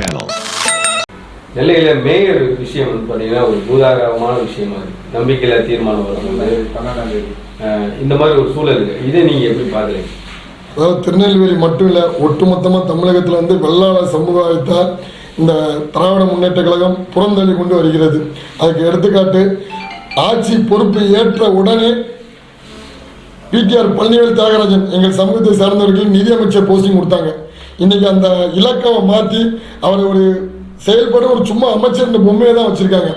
channel. நெல்லையில mayor விஷயம் வந்து பார்த்தீங்கன்னா ஒரு பூதாகரமான விஷயமா இருக்கு. நம்பிக்கையில தீர்மானம் அஹ், இந்த மாதிரி ஒரு சூழல் இருக்கு. இதை நீங்க எப்படி பாக்குறீங்க அதாவது திருநெல்வேலி மட்டும் இல்லை ஒட்டுமொத்தமாக தமிழகத்தில் வந்து வெள்ளாள சமுதாயத்தை இந்த திராவிட முன்னேற்ற கழகம் புறந்தள்ளி கொண்டு வருகிறது. அதுக்கு எடுத்துக்காட்டு ஆட்சி பொறுப்பு ஏற்ற உடனே பிடிஆர் பழனிவேல் தியாகராஜன் எங்கள் சமூகத்தை சார்ந்தவர்களுக்கு நிதியமைச்சர் போஸ்டிங் கொடுத்தாங்க. இன்னைக்கு அந்த இலக்கவை மாற்றி அவர் ஒரு செயல்பட ஒரு சும்மா அமைச்சர்ன்ற பொம்மையை தான் வச்சுருக்காங்க.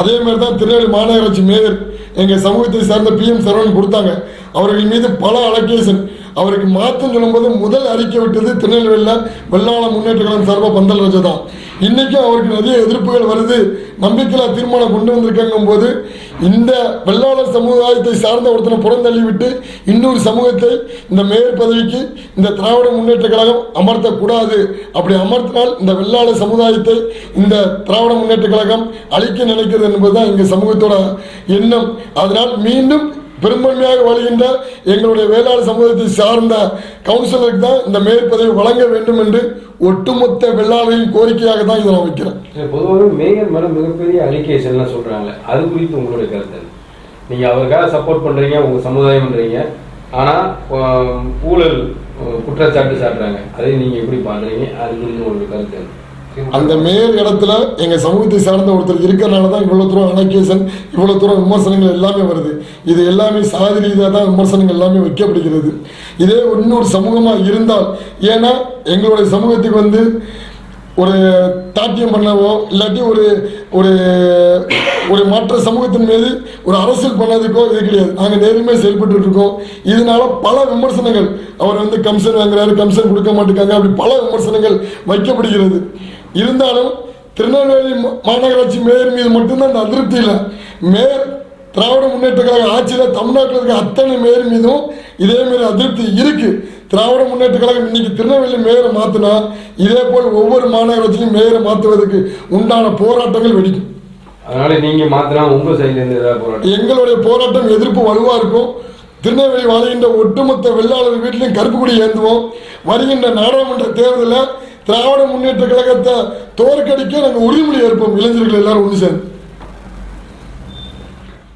அதே மாதிரி தான் திருநெல்வேலி மாநகராட்சி மேயர் எங்கள் சமூகத்தை சார்ந்த பிஎம் சரவணன் கொடுத்தாங்க. அவர்கள் மீது பல அலகேஷன் அவருக்கு மாற்றம் சொல்லும்போது முதல் அறிக்கை விட்டது திருநெல்வேலியில் வெள்ளாள முன்னேற்ற கழகம் சார்பாக பந்தல் ராஜா தான். இன்றைக்கும் அவருக்கு நிறைய எதிர்ப்புகள் வருது. நம்பிக்கையில்லா தீர்மானம் கொண்டு வந்திருக்காங்கும் போது இந்த வெள்ளாளர் சமுதாயத்தை சார்ந்த ஒருத்தனை புறந்தள்ளி விட்டு இன்னொரு சமூகத்தை இந்த மேயர் பதவிக்கு இந்த திராவிட முன்னேற்ற கழகம் அமர்த்தக்கூடாது. அப்படி அமர்த்தினால் இந்த வெள்ளாளர் சமுதாயத்தை இந்த திராவிட முன்னேற்ற கழகம் அழிக்க நினைக்கிறது என்பதுதான் எங்கள் சமூகத்தோட எண்ணம். அதனால் மீண்டும் பெரும்பான்மையாக வருகின்ற எங்களுடைய வேளாண் சமூகத்தை சார்ந்த கவுன்சிலருக்கு தான் இந்த மேற்பதவி வழங்க வேண்டும் என்று ஒட்டுமொத்த வெள்ளாளரின் கோரிக்கையாக தான் இதை நான் வைக்கிறேன். பொதுவாக மேயர் மேல மிகப்பெரிய அலிகேஷன்லாம் சொல்றாங்க. அது குறித்து உங்களுடைய கருத்து நீங்க அவருக்காக சப்போர்ட் பண்றீங்க உங்க சமுதாயம்ன்றீங்க ஆனா ஊழல் குற்றச்சாட்டு சாட்டுறாங்க. அதை நீங்க எப்படி பாக்குறீங்க அது குறித்து உங்களுடைய கருத்து அந்த மேயர் இடத்துல எங்க சமூகத்தை சார்ந்த ஒருத்தர் இருக்கிறனால தான் இவ்வளவு தூரம் அனகேசன் இவ்வளவு தூரம் விமர்சனங்கள் எல்லாமே வருது. இது எல்லாமே சாதி ரீதியாக தான் விமர்சனங்கள் எல்லாமே வைக்கப்படுகிறது. இதே இன்னொரு சமூகமா இருந்தால் ஏன்னா எங்களுடைய சமூகத்துக்கு வந்து ஒரு தாட்டியம் பண்ணவோ இல்லாட்டி ஒரு ஒரு ஒரு மற்ற சமூகத்தின் மீது ஒரு அரசியல் பண்ணதுக்கோ இது கிடையாது. நாங்கள் நேர்மையாக செயல்பட்டு இருக்கோம். இதனால பல விமர்சனங்கள் அவர் வந்து கமிஷன் வாங்குறாரு கமிஷன் கொடுக்க மாட்டேங்காங்க அப்படி பல விமர்சனங்கள் வைக்கப்படுகிறது. இருந்தாலும் திருநெல்வேலி மாநகராட்சி மேயர் மீது மட்டும்தான் அந்த அதிருப்தி இல்லை. மேயர் திராவிட முன்னேற்ற கழக ஆட்சியில் தமிழ்நாட்டில் இருக்க அத்தனை மேயர் மீதும் இதே மாதிரி அதிருப்தி இருக்கு. திராவிட முன்னேற்ற கழகம் இன்னைக்கு திருநெல்வேலி மேயரை மாற்றினா இதே போல் ஒவ்வொரு மாநகராட்சியும் மேயரை மாற்றுவதற்கு உண்டான போராட்டங்கள் வெடிக்கும். அதனால நீங்க மாத்தினா உங்க சைட்ல இருந்து ஏதாவது போராட்டம்? எங்களுடைய போராட்டம் எதிர்ப்பு வலுவா இருக்கும். திருநெல்வேலி வாழ்கின்ற ஒட்டுமொத்த வெள்ளாளர் வீட்டிலையும் கருப்பு கொடி ஏந்துவோம். வருகின்ற நாடாளுமன்ற தேர்தலில் திராவிட முன்னேற்ற கழகத்தை தோற்கடிக்க நாங்கள் உறுதிமொழி ஏற்போம். இளைஞர்கள் எல்லாரும் ஒன்று சேர்ந்து.